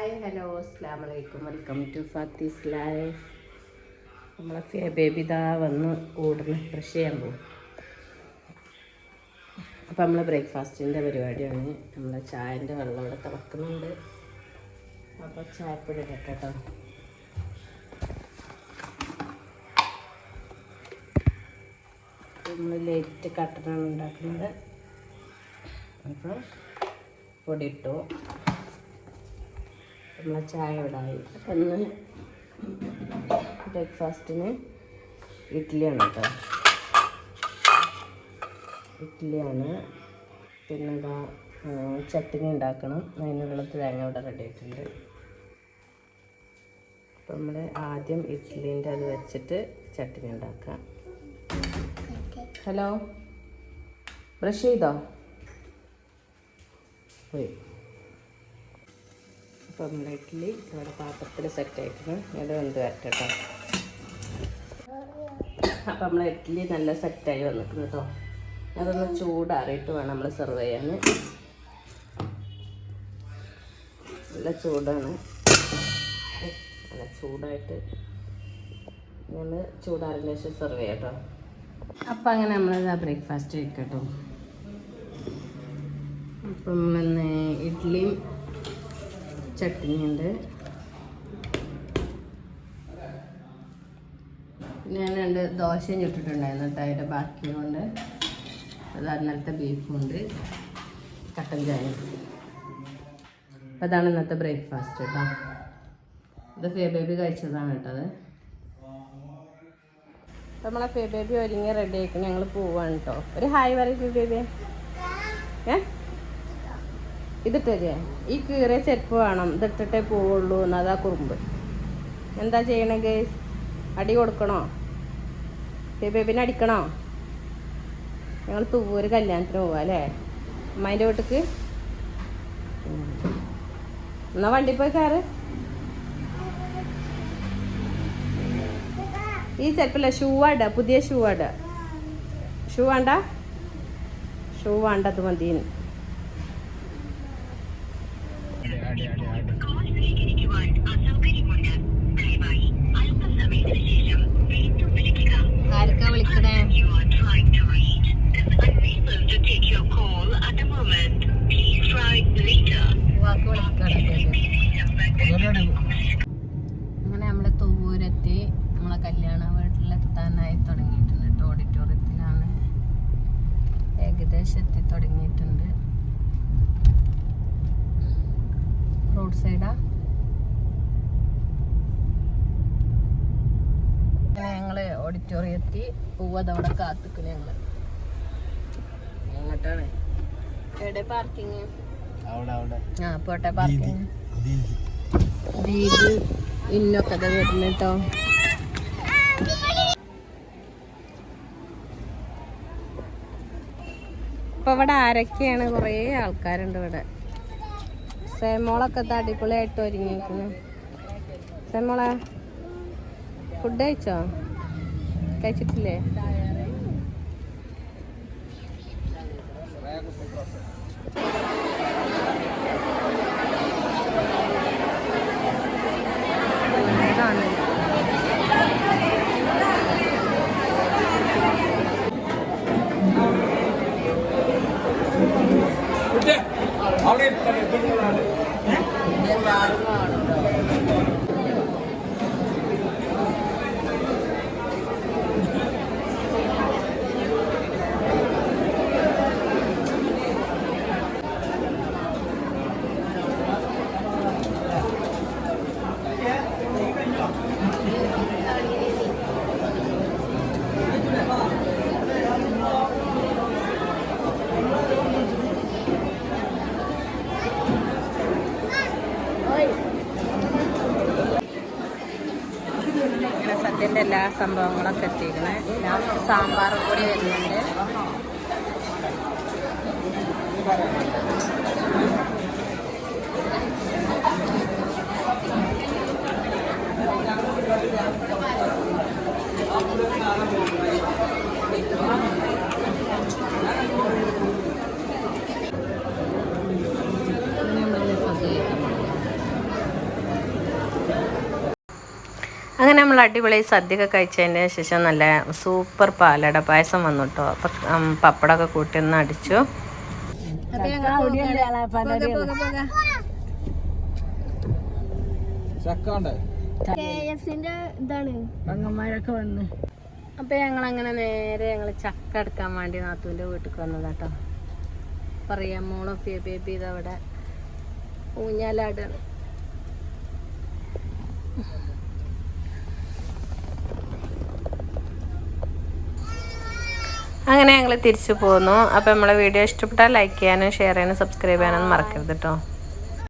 Hi hello അസ്സാം വലൈക്കും welcome to ഫാത്തിസ് life നമ്മളെ ഫേ ബേബി ഇതാ വന്ന് ഓടുന്നു. ബ്രഷ് ചെയ്യാൻ പോകും അപ്പം നമ്മൾ ബ്രേക്ക്ഫാസ്റ്റിന്റെ പരിപാടിയാണ്. നമ്മളെ ചായന്റെ വെള്ളം ഇവിടെ തിളക്കുന്നുണ്ട്. അപ്പോൾ ചായപ്പൊടി ഇടട്ടെ നമ്മൾ ലേറ്റ് കട്ടനാണ് ഉണ്ടാക്കുന്നത്. അപ്പോൾ പൊടി ഇട്ടു. നമ്മളെ ചായ ഇടായി അപ്പം ഇന്ന് ബ്രേക്ക്ഫാസ്റ്റിന് ഇഡ്ഡലിയാണ് കേട്ടോ. ഇഡ്ഡലിയാണ്. പിന്നെ ഇതാ ചട്ടിനി ഉണ്ടാക്കണം. അതിനുള്ള തേങ്ങ ഇവിടെ റെഡി ആയിട്ടുണ്ട്. അപ്പം നമ്മൾ ആദ്യം ഇഡ്ഡലിന്റെ അത് വെച്ചിട്ട് ചട്ടിനി ഉണ്ടാക്കാം. ഹലോ ബ്രഷ് ചെയ്തോ? അപ്പോൾ നമ്മുടെ ഇഡ്ഡലി ഇവിടെ പാത്രത്തിൽ സെറ്റ് ആയിട്ടുണ്ട്. ഇത് വെന്ത് വരട്ടെ കേട്ടോ അപ്പം നമ്മളെ ഇഡ്ഡലി നല്ല സെറ്റായി വന്നിട്ടുണ്ട് കേട്ടോ അതൊന്ന് ചൂടാറിയിട്ട് വേണം നമ്മൾ സെർവ് ചെയ്യാൻ നല്ല ചൂടാണ്. നല്ല ചൂടായിട്ട് നമ്മൾ ചൂടാറിന് ശേഷം സെർവ് ചെയ്യാം കേട്ടോ അപ്പം അങ്ങനെ നമ്മളിതാ ബ്രേക്ക്ഫാസ്റ്റ് കഴിക്കട്ടോ അപ്പം ഇഡ്ഡലിയും ചട്നിയുണ്ട്. പിന്നെ ഞാൻ രണ്ട് ദോശയും ചുട്ടിട്ടുണ്ടായിരുന്നു കേട്ടോ അതിന്റെ ബാക്കി കൊണ്ട് അത് അന്നലത്തെ ബീഫുണ്ട് കട്ടൻ ചായ അപ്പം അതാണ് ഇന്നത്തെ ബ്രേക്ക്ഫാസ്റ്റ് കേട്ടോ. ഇത് ഫേ ബേബി കഴിച്ചതാണ് കേട്ടത് അപ്പം നമ്മളെ ഫേ ബേബി ഒരുങ്ങി റെഡി ആയിട്ട് ഞങ്ങൾ പോവാണ് കേട്ടോ. ഒരു ഹായ് പറയും ഫേ ബേബി ഏ? ഇതിട്ടേ ഈ കീറിയ ചെരുപ്പ് വേണം? ഇതിട്ടിട്ടേ പോവുള്ളൂ എന്നതാ കുറുമ്പ്. എന്താ ചെയ്യണേ ഗേസ് അടി കൊടുക്കണോ? ബേബിനെ അടിക്കണോ? ഞങ്ങൾ തൂവൂര് കല്യാണത്തിന് പോവാ അല്ലേ? അമ്മേന്റെ വീട്ടിക്ക്? എന്നാ വണ്ടി പോയി കയറ്. ഈ ചെരുപ്പല്ല ഷൂ ആട പുതിയ ഷൂ ആട. ഷൂ വേണ്ട? ഷൂ വേണ്ട അത് മതിന്ന് ആർക്കാ വിളിക്കണേ? വാക്ക് വിളിക്കണേ. അങ്ങനെ നമ്മളെ തൂവൂരെത്തി നമ്മളെ കല്യാണ വീട്ടിലെത്താനായി തുടങ്ങിയിട്ടുണ്ട്. കേട്ടോ ഓഡിറ്റോറിയത്തിലാണ് ഏകദേശം എത്തി തുടങ്ങിയിട്ടുണ്ട്. റോഡ് സൈഡാ. അങ്ങനെ ഞങ്ങൾ ഓഡിറ്റോറിയത്തി പൂവതവിടെ കാത്തുക്കണ ഞങ്ങൾ. എങ്ങോട്ടാണ്? എവിടെ പാർക്കിങ്? ആ പോട്ടെ പാർക്കിങ്. ദീപ് ഇന്നൊക്കെ വരുന്നു കേട്ടോ ഇപ്പൊ ഇവിടെ ആരൊക്കെയാണ്? കുറേ ആൾക്കാരുണ്ട് ഇവിടെ. സേമോളൊക്കെ അടിപൊളിയായിട്ട് ഒരുങ്ങിയിരിക്കുന്നു. സേമോളെ ഫുഡ് കഴിച്ചോ? കഴിച്ചിട്ടില്ലേ? ഇതാണ് あれっぱれどこらで സദ്യന്റെ എല്ലാ സംഭവങ്ങളൊക്കെ എത്തിക്കണേ ലാസ്റ്റ് സാമ്പാർ കൂടി വരുന്നുണ്ട്. Thank നമ്മളിന്ന് അങ്ങനെ നമ്മൾ അടിപൊളി സദ്യയൊക്കെ കഴിച്ചതിന് ശേഷം നല്ല സൂപ്പർ പാലട പായസം വന്നു കേട്ടോ അപ്പം പപ്പടമൊക്കെ കൂട്ടി ഒന്ന് അടിച്ചു. അപ്പൊ ഞങ്ങൾ അങ്ങനെ നേരെ ഞങ്ങൾ ചക്ക എടുക്കാൻ വേണ്ടി നാത്തുവിന്റെ വീട്ടിൽ വന്നതാട്ടോ. പറയാം മോളോ ബേബി ഇതവിടെ ഊഞ്ഞാലാടാണ്. അങ്ങനെ ഞങ്ങൾ തിരിച്ചു പോന്നു. അപ്പോൾ നമ്മളെ വീഡിയോ ഇഷ്ടപ്പെട്ടാൽ ലൈക്ക് ചെയ്യാനും ഷെയർ ചെയ്യാനും സബ്സ്ക്രൈബ് ചെയ്യാനും മറക്കരുത് കേട്ടോ